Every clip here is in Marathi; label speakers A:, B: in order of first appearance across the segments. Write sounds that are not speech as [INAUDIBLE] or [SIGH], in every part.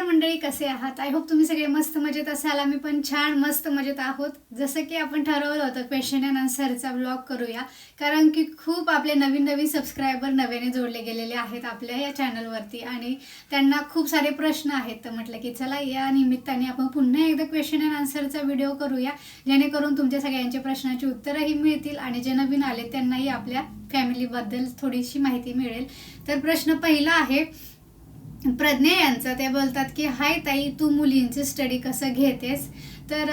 A: नमस्कार मंडळी कसे आहात? आय होप तुम्ही सगळे मस्त मजेत असाल. आम्ही पण छान मस्त मजेत आहोत. जसं की आपण ठरवलं होतं क्वेश्चन अँड आन्सरचा ब्लॉग करूया. कारण की खूप आपले नवीन नवीन सबस्क्रायबर नव्याने जोडले गेलेले आहेत आपल्या या चॅनलवरती आणि त्यांना खूप सारे प्रश्न आहेत. तर म्हटलं की चला या निमित्ताने आपण पुन्हा एकदा क्वेश्चन अँड आन्सरचा व्हिडिओ करूया. जेणेकरून तुमच्या सगळ्यांच्या प्रश्नांची उत्तरंही मिळतील आणि जे नवीन आले त्यांनाही आपल्या फॅमिलीबद्दल थोडीशी माहिती मिळेल. तर प्रश्न पहिला आहे प्रज्ञा यांचं ते बोलतात की हाय ताई तू मुलींचे स्टडी कसं घेतेस? तर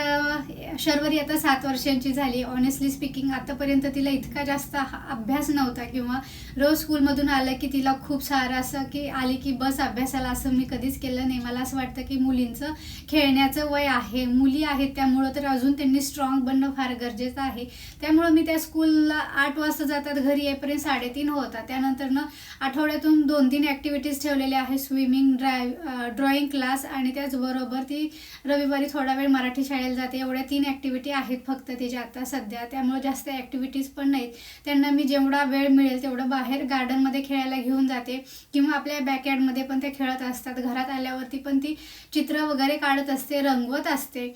A: शर्वरी आता सात वर्षांची झाली. ऑनेस्टली स्पीकिंग आतापर्यंत तिला इतका जास्त हा- अभ्यास नव्हता किंवा रोज स्कूलमधून आलं की तिला खूप सारं असं की आली की बस अभ्यासाला असं मी कधीच केलं नाही. मला असं वाटतं की मुलींचं खेळण्याचं वय आहे. मुली आहेत त्यामुळं तर अजून त्यांनी स्ट्रॉंग बनणं फार गरजेचं आहे. त्यामुळं मी त्या स्कूलला आठ वाजता जातात. घरी येईपर्यंत साडेतीन होता त्यानंतर ना आठवड्यातून दोन तीन ॲक्टिव्हिटीज ठेवलेल्या आहेत स्विमिंग ड्राय ड्रॉइंग क्लास आणि त्याचबरोबर ती रविवारी थोडा वेळ मराठी शाळेला जाते एवढ्या तीन ॲक्टिव्हिटी आहेत फक्त तिच्या आता सध्या. त्यामुळे जास्त ॲक्टिव्हिटीज पण नाहीत. त्यांना मी जेवढा वेळ मिळेल तेवढं बाहेर गार्डनमध्ये खेळायला घेऊन जाते किंवा आपल्या बॅकयार्डमध्ये पण ते खेळत असतात. घरात आल्यावरती पण ती चित्र वगैरे काढत असते रंगवत असते.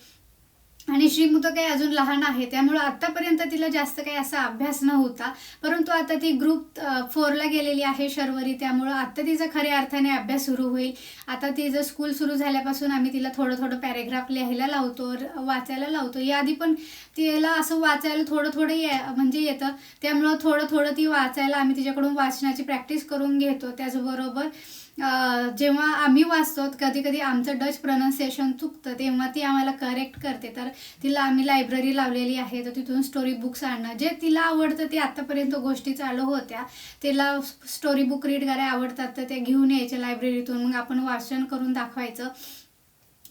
A: आणि श्रीमू तर काही अजून लहान आहे त्यामुळं आत्तापर्यंत तिला जास्त काही असा अभ्यास नव्हता. परंतु आता ती ग्रुप फोरला गेलेली आहे शर्वरी त्यामुळं आत्ता तिचा खऱ्या अर्थाने अभ्यास सुरू होईल. आता तिचं स्कूल सुरू झाल्यापासून आम्ही तिला थोडं थोडं पॅरेग्राफ लिहायला लावतो वाचायला लावतो. याआधी पण तिला असं वाचायला थोडं थोडं ये म्हणजे येतं. त्यामुळं थोडं थोडं ती वाचायला आम्ही तिच्याकडून वाचनाची प्रॅक्टिस करून घेतो त्याचबरोबर. जेव्हा आम्ही वाचतो कधी कधी आमचं डच प्रनाऊन्सिएशन चुकतं तेव्हा ती आम्हाला करेक्ट करते. तर तिला आम्ही लायब्ररी लावलेली आहे तर तिथून स्टोरी बुक्स आणणं. जे तिला आवडतं ते आत्तापर्यंत गोष्टी चालू होत्या. तिला स्टोरी बुक रीड करायला आवडतात तर ते घेऊन यायचे लायब्ररीतून मग आपण वाचन करून दाखवायचं.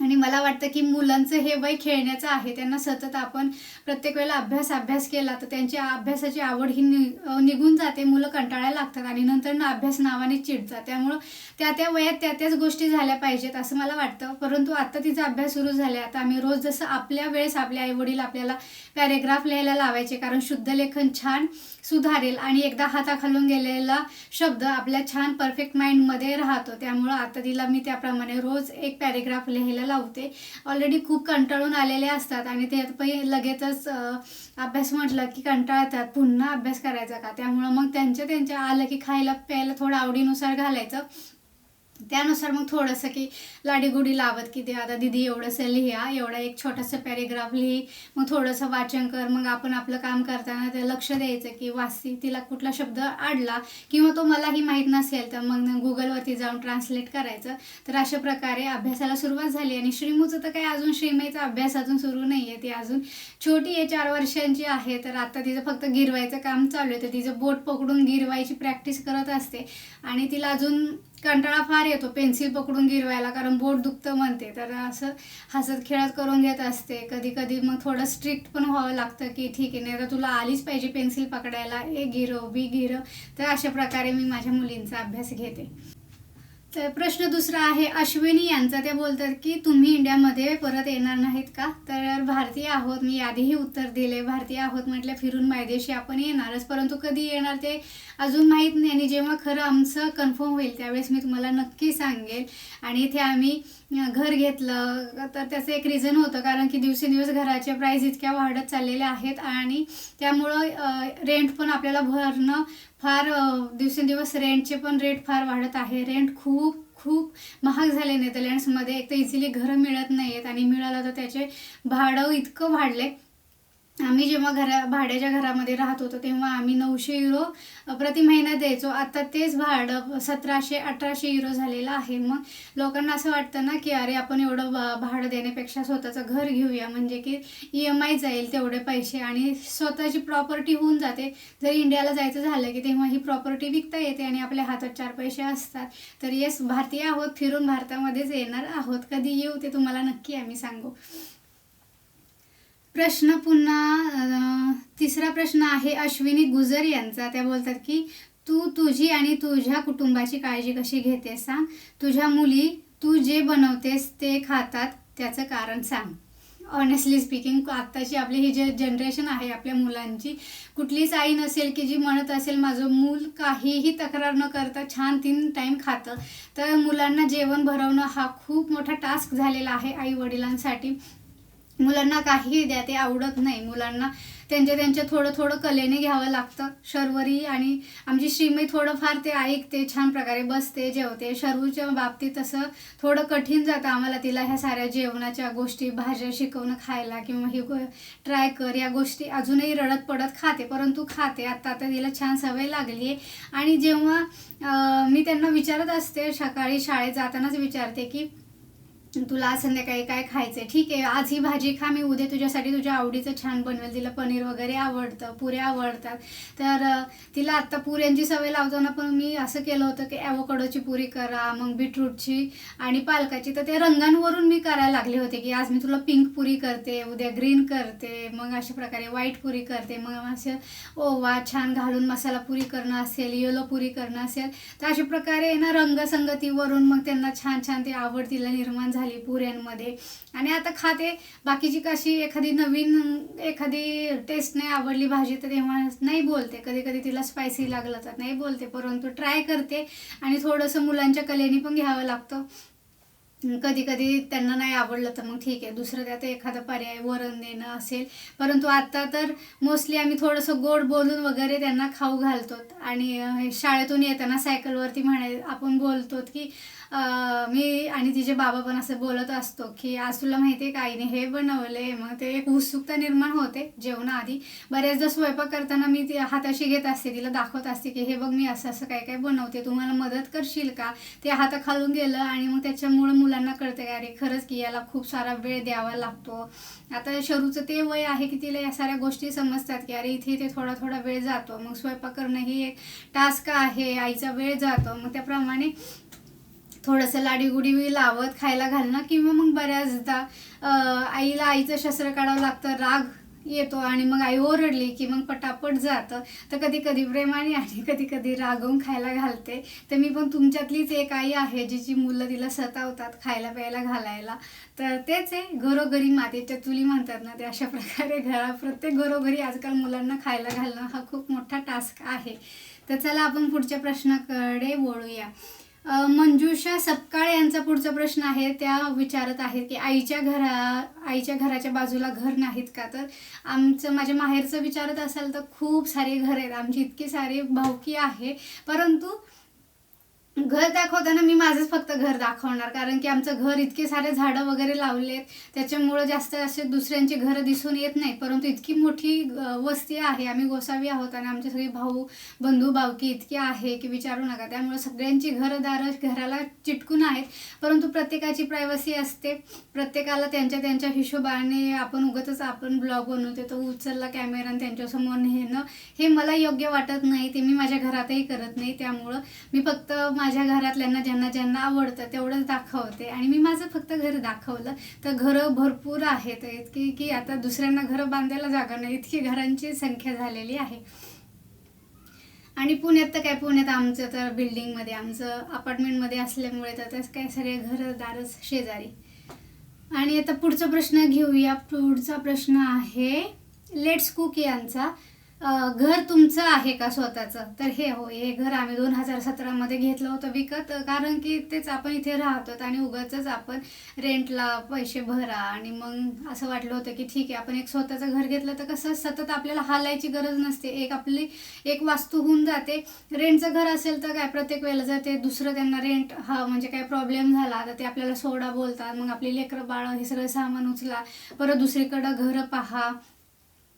A: आणि मला वाटतं की मुलांचं हे वय खेळण्याचं आहे. त्यांना सतत आपण प्रत्येक वेळेला अभ्यास अभ्यास केला तर त्यांची अभ्यासाची आवड ही नि निघून जाते. मुलं कंटाळायला लागतात आणि नंतर ना अभ्यास नावाने चिडतात त्यामुळं त्या त्या वयात त्या त्याच गोष्टी झाल्या पाहिजेत असं मला वाटतं. परंतु आता तिचा अभ्यास सुरू झाला आता आम्ही रोज जसं आपल्या वेळेस आपले आईवडील आपल्याला पॅरेग्राफ लिहायला लावायचे. कारण शुद्ध लेखन छान सुधारेल आणि एकदा हाताखालून गेलेला शब्द आपल्या छान परफेक्ट माइंडमध्ये राहतो. त्यामुळं आता तिला मी त्याप्रमाणे रोज एक पॅरेग्राफ लिहायला लावते. ऑलरेडी खूप कंटाळून आलेले असतात आणि ते लगेचच अभ्यास म्हटलं की कंटाळतात. पुन्हा अभ्यास करायचा का? त्यामुळं मग त्यांच्या त्यांच्या आलं की खायला प्यायला थोडं आवडीनुसार घालायचं. त्यानुसार मग थोडंसं की लाडीगुडी लावत की ते आता दिदी एवढंसं लिहा एवढा एक छोटासा पॅरेग्राफ लिही मग थोडंसं वाचन कर मग आपण आपलं काम करताना ते लक्ष द्यायचं की वाचती तिला कुठला शब्द आडला किंवा तो मलाही माहीत नसेल तर मग गुगलवरती जाऊन ट्रान्सलेट करायचं. तर अशा प्रकारे अभ्यासाला सुरुवात झाली आणि श्रीमूचं तर काही अजून श्रीमेचा अभ्यास अजून सुरू नाही आहे ती अजून छोटी आहे चार वर्षांची आहे तर आता तिचं फक्त गिरवायचं काम चालू आहे तर तिचं बोट पकडून गिरवायची प्रॅक्टिस करत असते आणि तिला अजून कंटाळा फार येतो पेन्सिल पकडून गिरवायला कारण बोट दुखतं म्हणते. तर असं हसत खेळत करून घेत असते. कधी कधी मग थोडं स्ट्रिक्ट पण व्हावं लागतं की ठीक आहे नाही तर तुला आलीच पाहिजे पेन्सिल पकडायला. ए गिरव बी गिरव. तर अशा प्रकारे मी माझ्या मुलींचा अभ्यास घेते. तर प्रश्न दुसरा आहे अश्विनी यांचा. ते बोलतात की तुम्ही इंडियामध्ये परत येणार नाहीत का? तर भारतीय आहोत मी आधीही उत्तर दिले. भारतीय आहोत म्हटलं फिरून मायदेशी आपण येणारच. परंतु कधी येणार ते अजून माहीत नाही. आणि जेव्हा खरं आमचं कन्फर्म होईल त्यावेळेस मी तुम्हाला नक्की सांगेल. आणि इथे आम्ही घर घेतलं. तर त्याचं एक रिझन होतं कारण की दिवसेंदिवस घराचे प्राईस इतक्या वाढत चाललेल्या आहेत आणि त्यामुळं रेंट पण आपल्याला भरणं फार दिवसेंदिवस रेंटचे पण रेट फार वाढत आहे. रेंट खूप खूप महाग झाले नेदरलँड्समध्ये एक तर इझिली घरं मिळत नाही आहेत आणि मिळालं तर त्याचे भाडं इतकं वाढले. आम्ही जेव्हा घरा भाड्याच्या घरामध्ये राहत होतो तेव्हा आम्ही नऊशे युरो प्रति महिना द्यायचो. आता तेच भाडं सतराशे अठराशे युरो झालेलं आहे. मग लोकांना असं वाटतं ना की अरे आपण एवढं भाडं देण्यापेक्षा स्वतःचं घर घेऊया. म्हणजे की ई एम आय जाईल तेवढे पैसे आणि स्वतःची प्रॉपर्टी होऊन जाते. जर इंडियाला जायचं झालं की तेव्हा ही प्रॉपर्टी विकता येते आणि आपल्या हातात चार पैसे असतात. तर येस भारतीय आहोत फिरून भारतामध्येच येणार आहोत. कधी येऊ ते तुम्हाला नक्की आम्ही सांगू. प्रश्न पुन्हा तिसरा प्रश्न आहे अश्विनी गुजर यांचा. त्या बोलतात की तू तुझी आणि तुझ्या कुटुंबाची काळजी कशी घेतेस सांग? तुझ्या मुली तू जे बनवतेस ते खातात त्याचं कारण सांग. ऑनेस्टली स्पीकिंग आत्ताची आपली ही जे जनरेशन आहे आपल्या मुलांची कुठलीच आई नसेल की जी म्हणत असेल माझं मूल काहीही तक्रार न करता छान तीन टाईम खातं. तर मुलांना जेवण भरवणं हा खूप मोठा टास्क झालेला आहे आई वडिलांसाठी मुलांना काहीही द्या ते आवडत नाही. मुलांना त्यांच्या त्यांच्या थोडं थोडं कलेने घ्यावं लागतं. शर्वरी आणि आमची श्रीमई थोडंफार ते ऐकते छान प्रकारे बसते जेवते. शर्वूच्या बाबतीत तसं थोडं कठीण जातं आम्हाला तिला ह्या साऱ्या जेवणाच्या गोष्टी भाज्या शिकवणं खायला किंवा ही ट्राय कर या गोष्टी अजूनही रडत पडत खाते. परंतु खाते. आत्ता आता तिला छान सवय लागली आहे. आणि जेव्हा मी त्यांना विचारत असते सकाळी शाळेत जातानाच विचारते की तुला संध्याकाळी काय खायचंय? ठीक आहे आज ही भाजी खा मी उद्या तुझ्यासाठी तुझ्या आवडीचं छान बनवेल तिला पनीर वगैरे आवडतं पुऱ्या आवडतात. तर तिला आत्ता पुऱ्यांची सवय लावताना पण मी असं केलं होतं की ॲवोकडोची पुरी करा मग बीटरूटची आणि पालकाची. तर ते रंगांवरून मी करायला लागले होते की आज मी तुला पिंक पुरी करते उद्या ग्रीन करते मग अशा प्रकारे व्हाईट पुरी करते मग असं ओवा छान घालून मसाला पुरी करणं असेल येलो पुरी करणं असेल. तर अशा प्रकारे ना रंगसंगतीवरून मग त्यांना छान छान ते आवड तिला निर्माण झाली पुऱ्यांमध्ये. आणि आता खाते. बाकीची कशी एखादी नवीन एखादी टेस्ट नाही आवडली भाजी तर तेव्हा नाही बोलते. कधी कधी तिला स्पायसी लागलं तर नाही बोलते. परंतु ट्राय करते. आणि थोडंसं मुलांच्या कलेनी पण घ्यावं लागतं. कधी कधी त्यांना नाही आवडलं तर मग ठीक आहे. दुसरं त्यात एखादा पर्याय वरण देणं असेल. परंतु आता तर मोस्टली आम्ही थोडंसं गोड बोलून वगैरे त्यांना खाऊ घालतो आणि शाळेतून येताना सायकलवरती म्हणाय आपण बोलतो की मी आणि तिचे बाबा पण असं बोलत असतो की आज तुला माहिती आहे का आईने हे बनवले? मग ते एक उत्सुकता निर्माण होते जेवणाआधी. बऱ्याचदा स्वयंपाक करताना मी ती हाताशी घेत असते तिला दाखवत असते की हे बघ मी असं असं काय काय बनवते तुम्हाला मदत करशील का? ते हाताखालून गेलं आणि मग त्याच्यामुळं मुलांना कळतं की अरे खरंच की याला खूप सारा वेळ द्यावा लागतो. आता शरूचं ते वय आहे की तिला या साऱ्या गोष्टी समजतात की अरे इथे इथे थोडा थोडा वेळ जातो. मग स्वयंपाक करणं ही एक टास्क आहे आईचा वेळ जातो. मग त्याप्रमाणे थोडंसं लाडीगुडी लावत खायला घालणं किंवा मग बऱ्याचदा आईला आईचं शस्त्र काढावं लागतं राग येतो आणि मग आई ओरडली की मग पटापट जातं. तर कधी कधी प्रेमाने आणि कधी कधी रागवून खायला घालते. तर मी पण तुमच्यातलीच एक आई आहे जिची मुलं तिला सतावतात खायला प्यायला घालायला. तर तेच आहे घरोघरी मातीच्या चुली म्हणतात ना ते अशा प्रकारे घरा प्रत्येक घरोघरी आजकाल मुलांना खायला घालणं हा खूप मोठा टास्क आहे. तर चला आपण पुढच्या प्रश्नाकडे वळूया. मंजुषा सपकाळ यांचा पुढचा प्रश्न आहे. त्या विचारत आहेत की आईच्या घरा आईच्या घराच्या बाजूला घर नाहीत का? तर आमचं माझ्या माहेरचं विचारत असाल तर खूप सारे घर आहेत. आमची इतकी सारी भावकी आहे. परंतु घर दाखवताना मी माझंच फक्त घर दाखवणार कारण की आमचं घर इतके सारे झाडं वगैरे लावलेत त्याच्यामुळं जास्त असे दुसऱ्यांची घरं दिसून येत नाही परंतु इतकी मोठी वस्ती आहे आम्ही गोसावी आहोत आणि आमचे सगळे भाऊ बंधू भावकी इतकी आहे की विचारू नका त्यामुळे सगळ्यांची घरदारं घराला चिटकून आहेत परंतु प्रत्येकाची प्रायव्हसी असते प्रत्येकाला त्यांच्या त्यांच्या हिशोबाने आपण उगतच आपण ब्लॉग बनवते तो उचलला कॅमेरा आणि त्यांच्यासमोर नेणं हे मला योग्य वाटत नाही ते मी माझ्या घरातही करत नाही त्यामुळं मी फक्त माझ्या माझ्या घरातल्यांना ज्यांना ज्यांना आवडतं तेवढंच दाखवते. आणि मी माझं फक्त घर दाखवलं. तर घरं भरपूर आहेत. इतकी की आता दुसऱ्यांना घरं बांधायला जागा नाही. इतकी घरांची संख्या झालेली आहे. आणि पुण्यात तर काय पुण्यात आमचं तर बिल्डिंगमध्ये आमचं अपार्टमेंटमध्ये असल्यामुळे तर त्याच काय सगळे घरदारच शेजारी. आणि आता पुढचा प्रश्न घेऊया. पुढचा प्रश्न आहे लेट्स कुक यांचा. घर तुमचं आहे का स्वतःचं? तर हे हो हे घर आम्ही दोन हजार सतरामध्ये घेतलं होतं विकत कारण की तेच आपण इथे राहतो आणि उगाच आपण रेंटला पैसे भरा आणि मग असं वाटलं होतं की ठीक आहे आपण एक स्वतःचं घर घेतलं तर कसं सतत आपल्याला हालायची गरज नसते. एक आपली एक वास्तू होऊन जाते. रेंटचं घर असेल तर काय प्रत्येक वेळेला जर ते दुसरं त्यांना रेंट हा म्हणजे काय प्रॉब्लेम झाला तर ते आपल्याला सोडा बोलतात. मग आपली लेकरं बाळं हे सगळं सामान उचला. परत दुसरीकडं घरं पहा.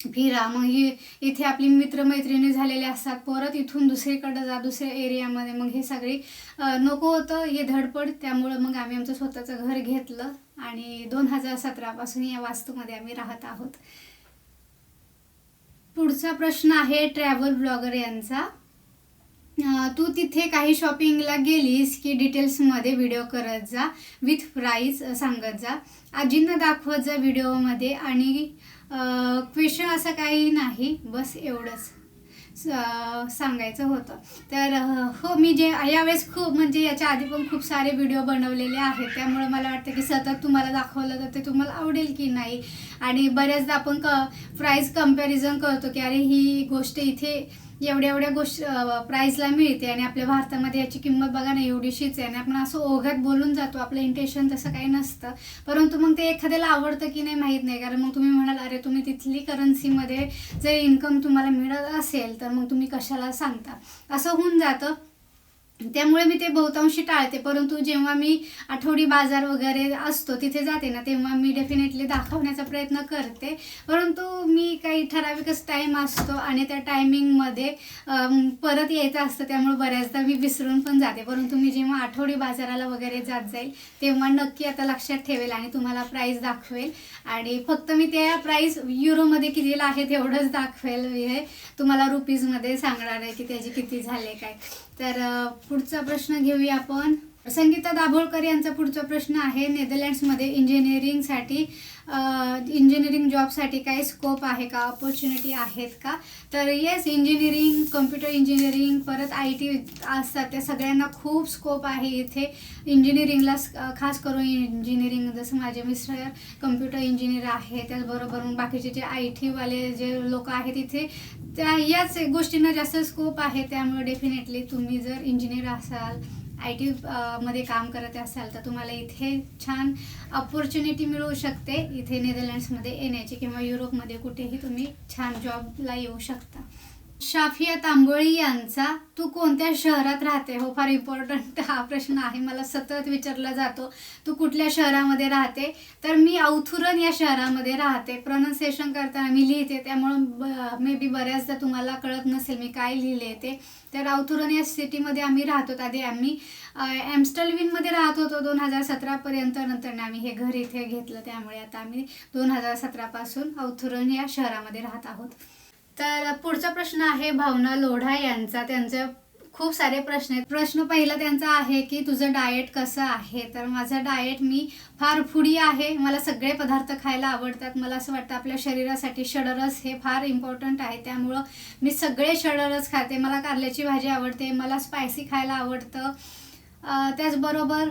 A: फिरा मग ही इथे आपली मित्रमैत्रिणी झालेले असतात परत इथून दुसरीकडे जा दुसऱ्या एरियामध्ये. मग हे सगळी नको होतं हे धडपड. त्यामुळं मग आम्ही आमचं स्वतःचं घर घेतलं आणि दोन हजार सतरापासून या वास्तूमध्ये आम्ही राहत आहोत. पुढचा प्रश्न आहे ट्रॅव्हल ब्लॉगर यांचा. तू तिथे काही शॉपिंगला गेलीस की डिटेल्समध्ये व्हिडिओ करत जा विथ प्राईस सांगत जा. आजींना दाखवत जा व्हिडिओमध्ये आणि क्वेश्चन असं काही नाही. बस एवढंच स- सांगायचं होतं. तर हो मी जे यावेळेस खूप म्हणजे याच्या आधी पण खूप सारे व्हिडिओ बनवलेले आहेत. त्यामुळे मला वाटतं की सतत तुम्हाला दाखवलं तर ते तुम्हाला आवडेल की नाही. आणि बऱ्याचदा आपण क प्राईज कंपॅरिझन करतो की अरे ही गोष्ट इथे एवढ्या एवढ्या गोष्ट प्राईजला मिळते आणि आपल्या भारतामध्ये याची किंमत बघा ना एवढीशीच आहे आणि आपण असं ओघ्यात बोलून जातो आपलं इंटेन्शन तसं काही नसतं. परंतु मग ते एखाद्याला आवडतं की नाही माहीत नाही. कारण मग तुम्ही म्हणाल अरे तुम्ही तिथली करन्सीमध्ये जर इन्कम तुम्हाला मिळत असेल तर मग तुम्ही कशाला सांगता? असं होऊन जातं. त्यामुळे मी ते बहुतांशी टाळते. परंतु जेव्हा मी आठवडी बाजार वगैरे असतो तिथे जाते ना तेव्हा मी डेफिनेटली दाखवण्याचा प्रयत्न करते. परंतु मी काही ठराविकच टाईम असतो आणि त्या टायमिंगमध्ये परत यायचं असतं त्यामुळे बऱ्याचदा मी विसरून पण जाते. परंतु मी जेव्हा आठवडी बाजाराला वगैरे जात जाईल तेव्हा नक्की आता लक्षात ठेवेल आणि तुम्हाला प्राईस दाखवेल. आणि फक्त मी त्या प्राईस युरोमध्ये कितीला आहे तेवढंच दाखवेल. हे तुम्हाला रुपीजमध्ये सांगणार आहे की त्याचे किती झाले काय. तर पुढचा प्रश्न घेऊया आपण. संगीता दाभोळकर यांचा पुढचा प्रश्न आहे नेदरलँड्समध्ये इंजिनिअरिंगसाठी इंजिनिअरिंग जॉबसाठी काही स्कोप आहे का? ऑपॉर्च्युनिटी आहेत का? तर येस इंजिनिअरिंग कम्प्युटर इंजिनिअरिंग परत आय टी असतात. त्या सगळ्यांना खूप स्कोप आहे इथे. इंजिनिअरिंगला खास करून इंजिनिअरिंग जसं माझे मिस्टर कम्प्युटर इंजिनियर आहे त्याचबरोबर बाकीचे जे आय टीवाले जे लोक आहेत इथे त्या याच गोष्टींना जास्त स्कोप आहे. त्यामुळे डेफिनेटली तुम्ही जर इंजिनियर असाल आय टी मध्ये काम करत असाल तर तुम्हाला इथे छान अपॉर्च्युनिटी मिळू शकते. इथे नेदरलँड्समध्ये येण्याची किंवा युरोपमध्ये कुठेही तुम्ही छान जॉबला येऊ शकता. शाफिया तांबोळी यांचा तू कोणत्या शहरात राहते? हो फार इम्पॉर्टंट हा प्रश्न आहे. मला सतत विचारला जातो तू कुठल्या शहरामध्ये राहते? तर मी औथुरन या शहरामध्ये राहते. प्रोनाऊन्सिएशन करताना मी लिहिते त्यामुळं मे बी बऱ्याचदा तुम्हाला कळत नसेल मी काय लिहिले ते तर औथुरन या सिटीमध्ये आम्ही राहतो. आधी आम्ही ॲम्स्टलविनमध्ये राहत होतो दोन हजार सतरापर्यंत नंतर आम्ही हे घर इथे घेतलं. त्यामुळे आता आम्ही दोन हजार सतरापासून औथुरन या शहरामध्ये राहत आहोत. तर पुढचा प्रश्न आहे भावना लोढा यांचा. त्यांचे खूप सारे प्रश्न आहेत. प्रश्न पहिला त्यांचा आहे की तुझं डाएट कसं आहे? तर माझं डाएट मी फार फुडी आहे. मला सगळे पदार्थ खायला आवडतात. मला असं वाटतं आपल्या शरीरासाठी षडरस हे फार इम्पॉर्टंट आहे. त्यामुळं मी सगळे षडरस खाते. मला कारल्याची भाजी आवडते. मला स्पायसी खायला आवडतं. त्याचबरोबर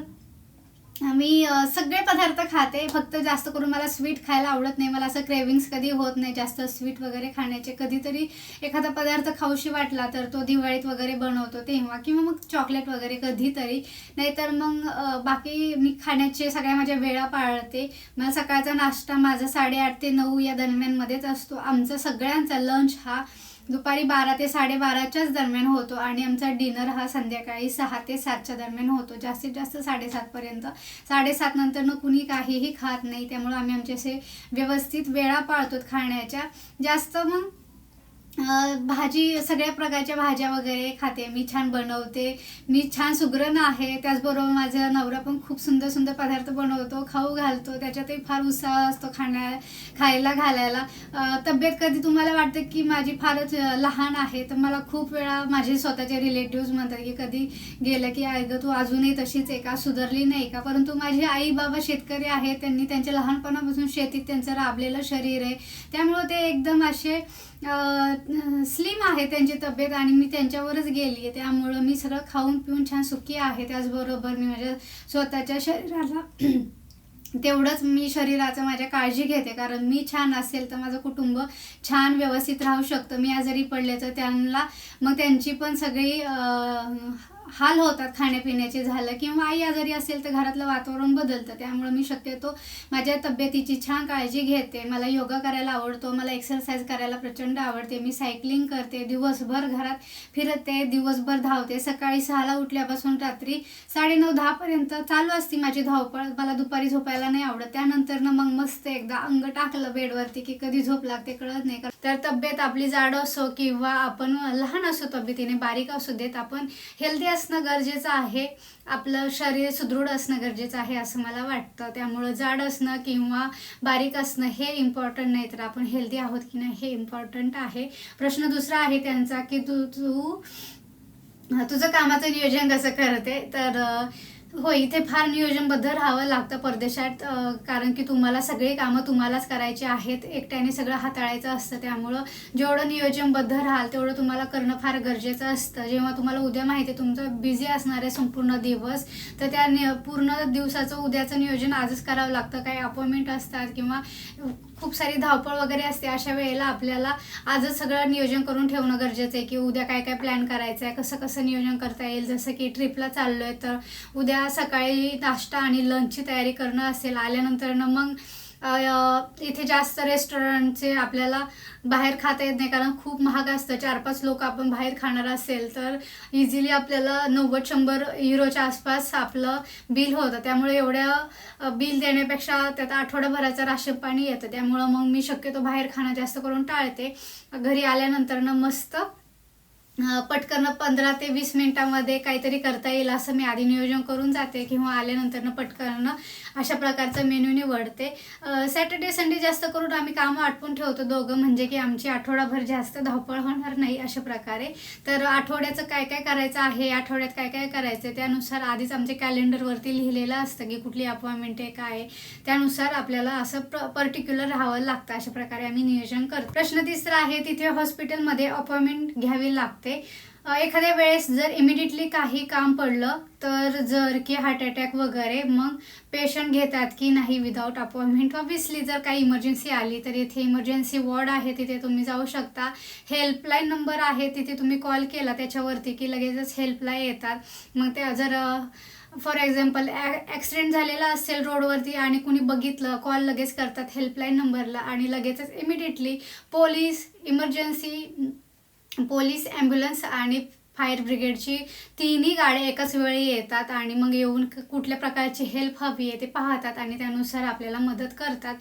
A: मी सगळे पदार्थ खाते. फक्त जास्त करून मला स्वीट खायला आवडत नाही. मला असं क्रेविंग्स कधी होत नाही. जास्त स्वीट वगैरे खाण्याचे. कधीतरी एखादा पदार्थ खाऊशी वाटला तर तो दिवाळीत वगैरे बनवतो तेव्हा. किंवा मग चॉकलेट वगैरे कधीतरी. नाहीतर मग बाकी मी खाण्याचे सगळ्या माझ्या वेळा पाळते. मला सकाळचा नाश्ता माझा साडेआठ ते नऊ या दरम्यानमध्येच असतो. आमचा सगळ्यांचा लंच हा दुपारी बारा ते साडेबाराच्याच दरम्यान होतो आणि आमचा डिनर हा संध्याकाळी सहा ते सातच्या दरम्यान होतो. जास्तीत जास्त साडेसातपर्यंत साडेसात नंतर कुणी काहीही खात नाही त्यामुळे आम्ही आमचे असे व्यवस्थित वेळा पाळतो खाण्याच्या. जास्त मग भाजी सगळ्या प्रकारच्या भाज्या वगैरे खाते. मी छान बनवते. मी छान सुग्रण आहे. त्याचबरोबर माझा नवरा पण खूप सुंदर सुंदर पदार्थ बनवतो. खाऊ घालतो. त्याच्यातही फार उत्साह असतो खाण्या खायला घालायला. तब्येत कधी तुम्हाला वाटतं की माझी फारच लहान आहे? तर मला खूप वेळा माझे स्वतःचे रिलेटिव्ज म्हणतात की कधी गेलं की अगं तू अजूनही तशीच आहे का? सुधारली नाही का? परंतु माझे आई बाबा शेतकरी आहेत. त्यांनी त्यांच्या लहानपणापासून शेतीत त्यांचं राबलेलं शरीर आहे. त्यामुळं ते एकदम असे स्लिम आहे त्यांची तब्येत आणि मी त्यांच्यावरच गेली आहे त्यामुळं मी सगळं खाऊन पिऊन छान सुखी आहे. त्याचबरोबर मी माझ्या स्वतःच्या शरीराला [CLEARS THROAT] तेवढंच मी शरीराचं माझ्या काळजी घेते. कारण मी छान असेल तर माझं कुटुंब छान व्यवस्थित राहू शकतं. मी आजारी पडले तर त्यांना मग त्यांची पण सगळी हाल होतात खाण्यापिण्याचे झालं किंवा आई आजारी असेल तर घरातलं वातावरण बदलतं. त्यामुळे मी शक्यतो माझ्या तब्येतीची छान काळजी घेते. मला योगा करायला आवडतो मला एक्सरसाइज करायला प्रचंड आवडते. मी सायकलिंग करते दिवसभर घरात फिरते दिवसभर धावते. सकाळी सहाला उठल्यापासून रात्री साडेनऊ दहापर्यंत चालू असते माझी धावपळ. मला दुपारी झोपायला नाही आवडत. त्यानंतर ना मग मस्त एकदा अंग टाकलं बेडवरती की कधी झोप लागते कळत नाही. तर तब्येत आपली जाड असो किंवा आपण लहान असो तब्येतीने बारीक असू देत आपण हेल्दी असणं गरजेचं आहे. आपलं शरीर सुदृढ असणं गरजेचं आहे असं मला वाटतं. त्यामुळं जाड असणं किंवा बारीक असणं हे इम्पॉर्टंट नाही तर आपण हेल्दी आहोत की नाही हे इम्पॉर्टंट आहे. प्रश्न दुसरा आहे त्यांचा की तू तू तुझं कामाचं नियोजन कसं करते? तर हो इथे फार नियोजनबद्ध राहावं लागतं परदेशात कारण की तुम्हाला सगळी कामं तुम्हालाच करायची आहेत. एकट्याने सगळं हाताळायचं असतं त्यामुळं जेवढं नियोजनबद्ध राहाल तेवढं तुम्हाला करणं फार गरजेचं असतं. जेव्हा तुम्हाला उद्या माहिती आहे तुमचं बिझी असणार आहे संपूर्ण दिवस तर त्या पूर्ण दिवसाचं उद्याचं नियोजन आजच करावं लागतं. काही अपॉइंटमेंट असतात किंवा खूप सारी धावपळ वगैरे असते अशा वेळेला आपल्याला आजच सगळं नियोजन करून ठेवणं गरजेचं आहे की उद्या काय काय प्लॅन करायचं आहे कसं कसं नियोजन करता येईल. जसं की ट्रिपला चाललो आहे तर उद्या सकाळी नाश्ता आणि लंचची तयारी करणं असेल आल्यानंतर मग इथे जास्त रेस्टॉरंटचे आपल्याला बाहेर खाता येत नाही कारण खूप महाग असतं. चार पाच लोक आपण बाहेर खाणार असेल तर इझिली आपल्याला नव्वद शंभर युरोच्या आसपास आपलं बिल होतं. त्यामुळे एवढ्या बिल देण्यापेक्षा त्यात आठवडाभराचं राशन पाणी येतं. त्यामुळं मग मी शक्यतो बाहेर खाणं जास्त करून टाळते. घरी आल्यानंतरनं मस्त पटकन पंधरा ते वीस मिनिटामध्ये काहीतरी करता येईल असं मी आधी नियोजन करून जाते. किंवा आल्यानंतरनं पटकन अशा प्रकारचा मेन्यू निवडते सॅटर्डे संडे जास्त करून आम्ही कामं आटपून ठेवतो दोघं म्हणजे की आमची आठवडाभर जास्त धावपळ होणार नाही अशा प्रकारे. तर आठवड्याचं काय काय करायचं आहे आठवड्यात काय काय करायचं त्यानुसार आधीच आमच्या कॅलेंडरवरती लिहिलेलं असतं की कुठली अपॉइंटमेंट आहे काय त्यानुसार आपल्याला असं प पर्टिक्युलर राहावं लागतं अशा प्रकारे आम्ही नियोजन करतो. प्रश्न तिसरा आहे तिथे हॉस्पिटलमध्ये अपॉइंटमेंट घ्यावी लागते. एखाद्या वेळेस जर इमिडिएटली काही काम पडलं तर जर की हार्ट अटॅक वगैरे मग पेशंट घेतात की नाही विदाऊट अपॉइंटमेंट ऑब्विसली जर काही इमर्जन्सी आली तर इथे इमर्जन्सी वॉर्ड आहे तिथे तुम्ही जाऊ शकता. हेल्पलाईन नंबर आहे तिथे तुम्ही कॉल केला त्याच्यावरती की लगेचच हेल्पलाईन येतात. मग त्या जर फॉर एक्झाम्पल ॲक्सिडेंट झालेला असेल रोडवरती आणि कुणी बघितलं कॉल लगेच करतात हेल्पलाईन नंबरला आणि लगेचच immediately police emergency police ambulance आणि फायर ब्रिगेडची तिन्ही गाड्या एकाच वेळी येतात आणि मग येऊन कुठल्या प्रकारची हेल्प हवी आहे ते पाहतात आणि त्यानुसार आपल्याला मदत करतात.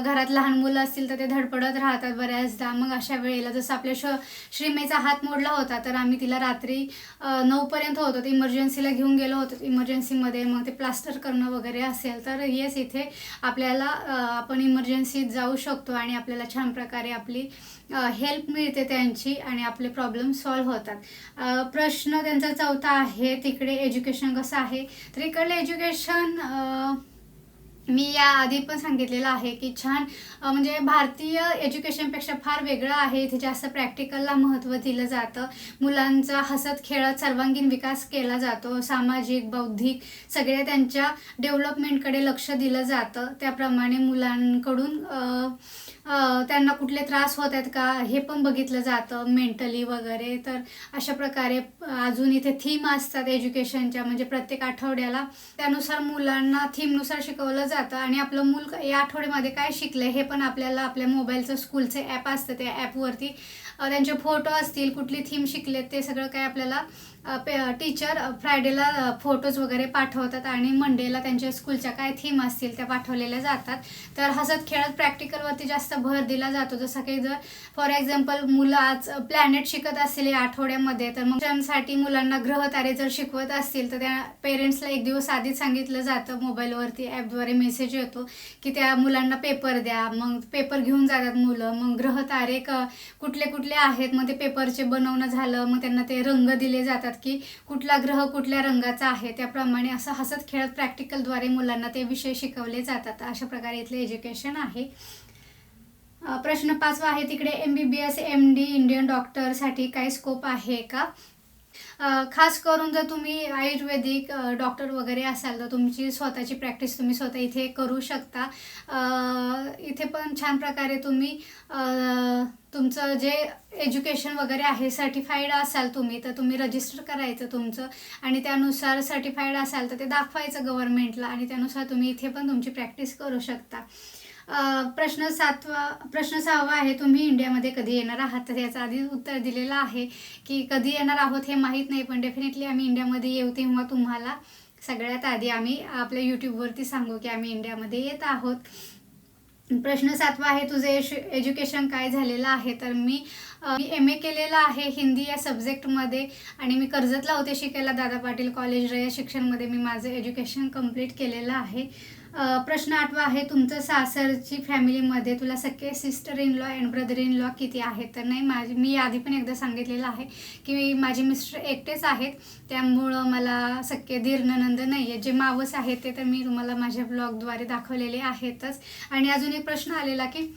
A: घरात लहान मुलं असतील तर ते धडपडत राहतात बऱ्याचदा. मग अशा वेळेला जसं आपल्या श श्रीमेचा हात मोडला होता तर आम्ही तिला रात्री नऊपर्यंत होतो. ते इमर्जन्सीला घेऊन गेलो होतो. इमर्जन्सीमध्ये मग ते प्लास्टर करणं वगैरे असेल तर येस इथे आपल्याला आपण इमर्जन्सीत जाऊ शकतो आणि आपल्याला छान प्रकारे आपली हेल्प मिळते त्यांची आणि आपले प्रॉब्लेम सॉल्व्ह होतात. प्रश्न त्यांचा चौथा आहे तिकडे एज्युकेशन कसं आहे? तर इकडलं एज्युकेशन मी या आधी पण सांगितलेलं आहे की छान म्हणजे भारतीय एज्युकेशनपेक्षा फार वेगळं आहे. इथे जास्त प्रॅक्टिकलला महत्त्व दिलं जातं. मुलांचा हसत खेळत सर्वांगीण विकास केला जातो. सामाजिक बौद्धिक सगळ्या त्यांच्या डेव्हलपमेंटकडे लक्ष दिलं जातं. त्याप्रमाणे मुलांकडून त्यांना कुठले त्रास होत आहेत का हे पण बघितलं जातं मेंटली वगैरे. तर अशा प्रकारे अजून इथे थीम असतात एज्युकेशनच्या म्हणजे प्रत्येक आठवड्याला त्यानुसार मुलांना थीमनुसार शिकवलं जातं आणि आपलं मूल या आठवड्यामध्ये काय शिकलं हे पण आपल्याला आपल्या मोबाईलचं स्कूलचे ॲप असतं त्या ॲपवरती. त्यांचे फोटो असतील कुठली थीम शिकलेत ते सगळं काय आपल्याला पे टीचर फ्रायडेला फोटोज वगैरे पाठवतात आणि मंडेला त्यांच्या स्कूलच्या काय थीम असतील त्या पाठवलेल्या जातात. तर हसत खेळत प्रॅक्टिकलवरती जास्त भर दिला जातो. जसं की जर फॉर एक्झाम्पल मुलं आज प्लॅनेट शिकत असतील या आठवड्यामध्ये तर मग त्यांसाठी मुलांना ग्रहतारे जर शिकवत असतील तर त्या पेरेंट्सला एक दिवस आधीच सांगितलं जातं. मोबाईलवरती ॲपद्वारे मेसेज येतो की त्या मुलांना पेपर द्या. मग पेपर घेऊन जातात मुलं. मग ग्रहतारे क कुठले कुठले आहेत. मग ते पेपरचे बनवणं झालं. मग त्यांना ते रंग दिले जातात. की कुठला ग्रह कुठल्या रंगाचा आहे त्याप्रमाणे असं हसत खेळत प्रॅक्टिकलद्वारे मुलांना ते विषय शिकवले जातात. अशा प्रकारे इथलं एज्युकेशन आहे. प्रश्न पाचवा आहे तिकडे M B B S M D Indian डॉक्टरसाठी काही स्कोप आहे का? खास करून जर तुम्ही आयुर्वेदिक डॉक्टर वगैरे असाल तर तुमची स्वतःची प्रॅक्टिस तुम्ही स्वतः इथे करू शकता. इथे पण छान प्रकारे तुम्ही तुमचं जे एज्युकेशन वगैरे आहे सर्टिफाईड असाल तुम्ही तर तुम्ही रजिस्टर करायचं तुमचं. आणि त्यानुसार सर्टिफाईड असाल तर ते दाखवायचं गव्हर्नमेंटला आणि त्यानुसार तुम्ही इथे पण तुमची प्रॅक्टिस करू शकता. प्रश्न सातवा प्रश्न सहावा आहे तुम्ही इंडियामध्ये कधी येणार आहात? तर याचं आधी उत्तर दिलेलं आहे की कधी येणार आहोत हे माहीत नाही पण डेफिनेटली आम्ही इंडियामध्ये येऊ तेव्हा तुम्हाला सगळ्यात आधी आम्ही आपल्या यूट्यूबवरती सांगू की आम्ही इंडियामध्ये येत आहोत. प्रश्न सातवा आहे तुझे एश एज्युकेशन काय झालेलं आहे? तर मी मी एम ए केलेलं आहे हिंदी या सब्जेक्टमध्ये आणि मी कर्जतला होते शिकायला. दादा पाटील कॉलेज या शिक्षणमध्ये मी माझं एज्युकेशन कंप्लीट केलेलं आहे. प्रश्न आठवा आहे तुमचं सासरची फॅमिलीमध्ये तुला सख्खे sister in law and brother in law किती आहेत? तर नाही माझी मी आधी पण एकदा सांगितलेलं आहे की माझे मिस्टर एकटेच आहेत. त्यामुळं मला सख्खे धीर ननंद नाही आहे जे मावस आहेत ते तर मी तुम्हाला माझ्या ब्लॉगद्वारे दाखवलेले आहेतच. आणि अजून एक प्रश्न आलेला की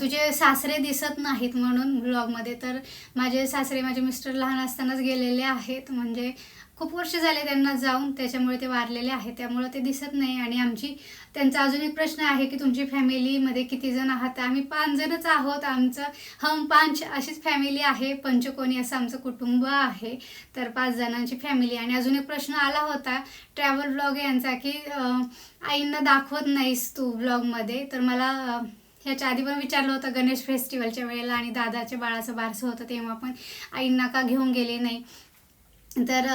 A: तुझे सासरे दिसत नाहीत म्हणून ब्लॉगमध्ये तर माझे सासरे माझे मिस्टर लहान असतानाच गेलेले आहेत. म्हणजे खूप वर्ष झाले त्यांना जाऊन त्याच्यामुळे ते वारलेले आहेत. त्यामुळे ते दिसत नाही. आणि आमची त्यांचा अजून एक प्रश्न आहे की तुमची फॅमिलीमध्ये किती जण आहात? आम्ही पाच जणच आहोत. आमचं हम पांच अशीच फॅमिली आहे. पंचकोनी असं आमचं कुटुंब आहे. तर पाच जणांची फॅमिली आणि अजून एक प्रश्न आला होता ट्रॅव्हल ब्लॉग यांचा की आईंना दाखवत नाहीस तू ब्लॉगमध्ये तर मला ह्याच्या आधी पण विचारलं होतं गणेश फेस्टिवलच्या वेळेला आणि दादाच्या बाळाचं बारसं होतं तेव्हा पण. आईंना का घेऊन गेले नाही. तर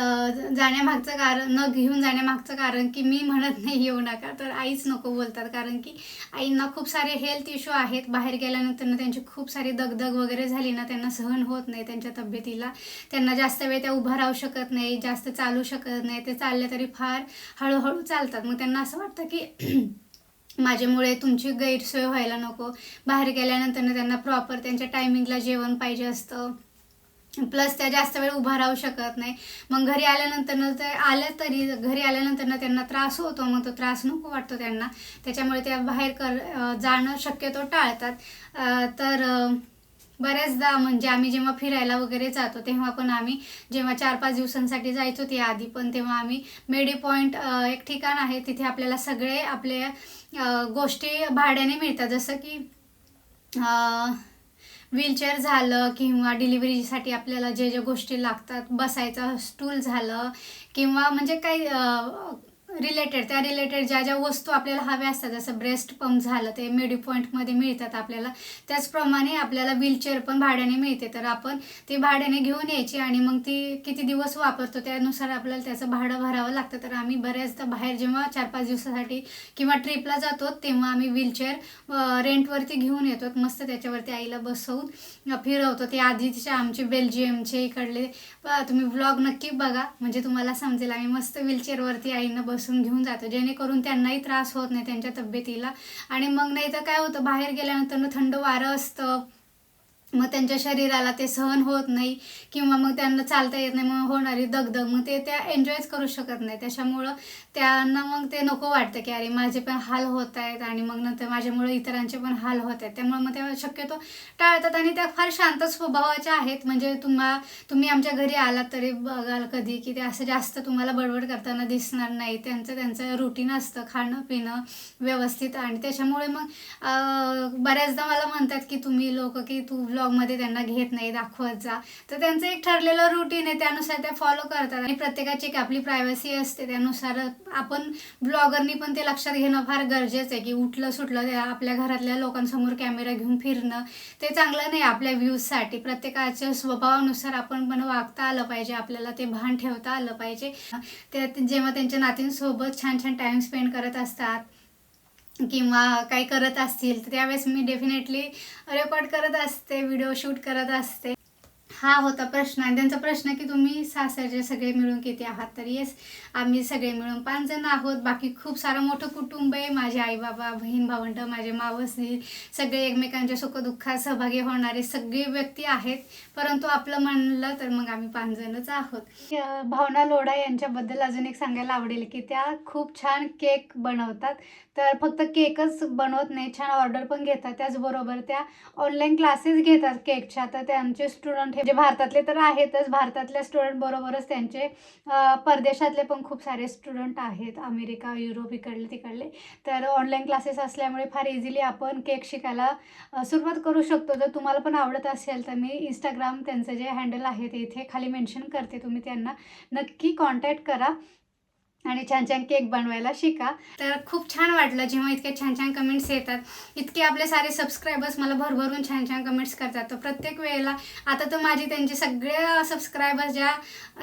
A: जाण्यामागचं कारण न घेऊन जाण्यामागचं कारण की मी म्हणत नाही येऊ नका. तर आईच नको बोलतात कारण की आईंना खूप सारे हेल्थ इश्यू आहेत. बाहेर गेल्यानंतर ना त्यांची खूप सारी दगदग वगैरे झाली ना त्यांना सहन होत नाही त्यांच्या तब्येतीला. त्यांना जास्त वेळ त्या उभा राहू शकत नाही जास्त चालू शकत नाही. ते चालले तरी फार हळूहळू चालतात. मग त्यांना असं वाटतं की माझ्यामुळे तुमची गैरसोय व्हायला नको. बाहेर गेल्यानंतर त्यांना प्रॉपर त्यांच्या टायमिंगला जेवण पाहिजे असतं. प्लस त्या जास्त वेळ उभा राहू शकत नाही. मग घरी आल्यानंतर न ते आल्या तरी घरी आल्यानंतर ना त्यांना त्रास होतो. मग तो त्रास नको वाटतो त्यांना. त्याच्यामुळे त्या बाहेर कर जाणं शक्यतो टाळतात. तर बऱ्याचदा म्हणजे आम्ही जेव्हा फिरायला वगैरे जातो तेव्हा पण आम्ही जेव्हा चार पाच दिवसांसाठी जायचो ते आधी पण तेव्हा आम्ही मेडी पॉईंट एक ठिकाण आहे. तिथे आपल्याला सगळे आपले गोष्टी भाड्याने मिळतात. जसं की व्हीलचेअर झालं किंवा डिलिव्हरीसाठी आपल्याला जे जे गोष्टी लागतात बसायचं स्टूल झालं किंवा म्हणजे काही रिलेटेड त्या रिलेटेड ज्या ज्या वस्तू आपल्याला हव्या असतात जसं ब्रेस्ट पंप झालं ते मेडी पॉईंटमध्ये मिळतात आपल्याला. त्याचप्रमाणे आपल्याला व्हीलचेअर पण भाड्याने मिळते. तर आपण ती भाड्याने घेऊन यायची आणि मग ती किती दिवस वापरतो त्यानुसार आपल्याला त्याचं भाडं भरावं लागतं. तर आम्ही बऱ्याचदा बाहेर जेव्हा चार पाच दिवसासाठी किंवा ट्रिपला जातो तेव्हा आम्ही व्हीलचेअर रेंटवरती घेऊन येतो. मस्त त्याच्यावरती आईला बसवून फिरवतो. ते आधीचे आमचे बेल्जियमचे इकडले तुम्ही व्लॉग नक्की बघा. म्हणजे तुम्हाला समजेल आम्ही मस्त व्हीलचेअरवरती आईनं बसून घेऊन जातो. जेणेकरून त्यांनाही त्रास होत नाही त्यांच्या तब्येतीला. आणि मग नाही तर काय होतं बाहेर गेल्यानंतर थंड वारं असतं. मग त्यांच्या शरीराला ते सहन होत नाही किंवा मग त्यांना चालता येत नाही मग होणारी दगदग मग ते त्या एन्जॉयच करू शकत नाही. त्याच्यामुळं त्यांना मग ते नको वाटतं की अरे माझे पण हाल होत आहेत आणि मग नंतर माझ्यामुळे इतरांचे पण हाल होत आहेत. त्यामुळे मग ते शक्यतो टाळतात आणि त्या फार शांत स्वभावाच्या आहेत. म्हणजे तुम्हा तुम्ही आमच्या घरी आलात तरी बघाल कधी की ते असं जास्त तुम्हाला बडबड करताना दिसणार नाही. त्यांचं त्यांचं रुटीन असतं खाणं पिणं व्यवस्थित आणि त्याच्यामुळे मग बऱ्याचदा मला म्हणतात की तुम्ही लोक की तू ब्लॉगमध्ये त्यांना घेत नाही दाखवत जा. तर त्यांचं एक ठरलेलं रुटीन आहे. त्यानुसार ते फॉलो करतात आणि प्रत्येकाची एक आपली प्रायव्हसी असते. त्यानुसार आपण ब्लॉगरनी पण ते लक्षात घेणं फार गरजेचं आहे की उठलं सुटलं ते आपल्या घरातल्या लोकांसमोर कॅमेरा घेऊन फिरणं ते चांगलं नाही आपल्या व्ह्यूजसाठी प्रत्येकाच्या स्वभावानुसार आपण पण वागता आलं पाहिजे आपल्याला ते भान ठेवता आलं पाहिजे. ते जेव्हा त्यांच्या नातींसोबत छान छान टाईम स्पेंड करत असतात किंवा काही करत असतील तर त्यावेळेस मी डेफिनेटली रेकॉर्ड करत असते व्हिडिओ शूट करत असते. हा होता प्रश्न. आणि त्यांचा प्रश्न की तुम्ही सासरचे सगळे मिळून किती आहात? तर येस आम्ही सगळे मिळून पाच जण आहोत. बाकी खूप सारं मोठं कुटुंब आहे. माझे आई बाबा बहीण भावंड माझे मावसी सगळे एकमेकांच्या सुखदुःखात सहभागी होणारे सगळे व्यक्ती आहेत. परंतु आपलं म्हणलं तर मग आम्ही पाच जणच आहोत. भावना लोढा यांच्याबद्दल अजून एक सांगायला आवडेल की त्या खूप छान केक बनवतात. तर फक्त केकच बनवत नाही. छान ऑर्डर पण घेतात. त्याचबरोबर त्या ऑनलाईन क्लासेस घेतात केकच्या. तर त्यांचे स्टुडंट हे जे भारतातले तर आहेतच. भारतातल्या स्टुडंट बरोबरच त्यांचे परदेशातले पण खूप सारे स्टुडंट आहेत. अमेरिका युरोप इकडले तिकडले. तर ऑनलाईन क्लासेस असल्यामुळे फार इझिली आपण केक शिकायला सुरुवात करू शकतो. जर तुम्हाला पण आवडत असेल तर मी इंस्टाग्राम त्यांचं जे हँडल आहे ते इथे खाली मेन्शन करते. तुम्ही त्यांना नक्की कॉन्टॅक्ट करा. आणि छान छान केक बनवायला शिका. तर खूप छान वाटलं जेव्हा इतके छान छान कमेंट्स येतात. इतके आपले सारे सबस्क्रायबर्स मला भरभरून छान छान कमेंट्स करतात. तर प्रत्येक वेळेला आता तर माझी त्यांचे सगळे सबस्क्रायबर्स ज्या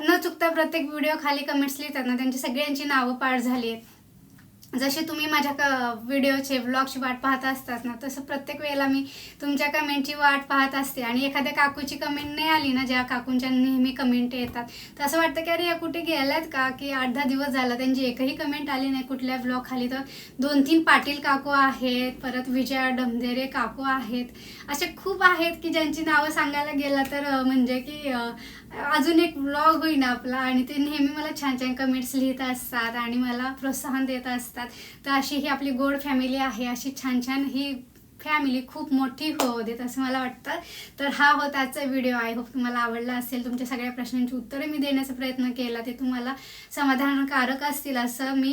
A: न चुकता प्रत्येक व्हिडिओ खाली कमेंट्स लिहितात ना त्यांची सगळ्यांची नावं पाठ झाली आहेत. जसे तुम्ही माझ्या क व्हिडिओचे व्लॉगची वाट पाहत असतात ना तसं प्रत्येक वेळेला मी तुमच्या कमेंटची वाट पाहत असते. आणि एखाद्या काकूची कमेंट नाही आली ना ज्या काकूंच्या नेहमी कमेंट येतात तर असं वाटतं की अरे या कुठे गेल्यात का? की आठ दहा दिवस झाला त्यांची एकही कमेंट आली नाही कुठल्या ब्लॉग खाली तर दोन तीन पाटील काकू आहेत परत विजया डमदेरे काकू आहेत. असे खूप आहेत की ज्यांची नावं सांगायला गेलं तर म्हणजे की अजून एक ब्लॉग होईना आपला आणि ते नेहमी मला छान छान कमेंट्स लिहित असतात आणि मला प्रोत्साहन देत असतात. तर अशी ही आपली गोड फॅमिली आहे. अशी छान छान ही फॅमिली खूप मोठी होऊ देत असं मला वाटतं. तर हा होता आजचा व्हिडिओ आय होप तुम्हाला आवडला असेल. तुमच्या सगळ्या प्रश्नांची उत्तरे मी देण्याचा प्रयत्न केला. ते तुम्हाला समाधानकारक असतील असं मी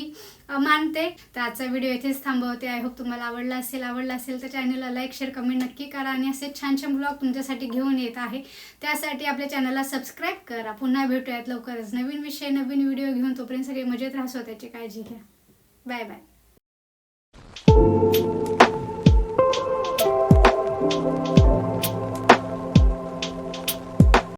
A: मानते. तर आजचा व्हिडिओ इथेच थांबवते. आय होप तुम्हाला आवडला असेल आवडला असेल तर चॅनलला लाईक शेअर कमेंट नक्की करा आणि असे छान छान ब्लॉग तुमच्यासाठी घेऊन येत आहे. त्यासाठी आपल्या चॅनलला सबस्क्राईब करा. पुन्हा भेटूयात लवकरच. नवीन विषय नवीन व्हिडिओ घेऊन तोपर्यंत सगळे मजेत राहा स्वतःची काळजी घ्या. Bye bye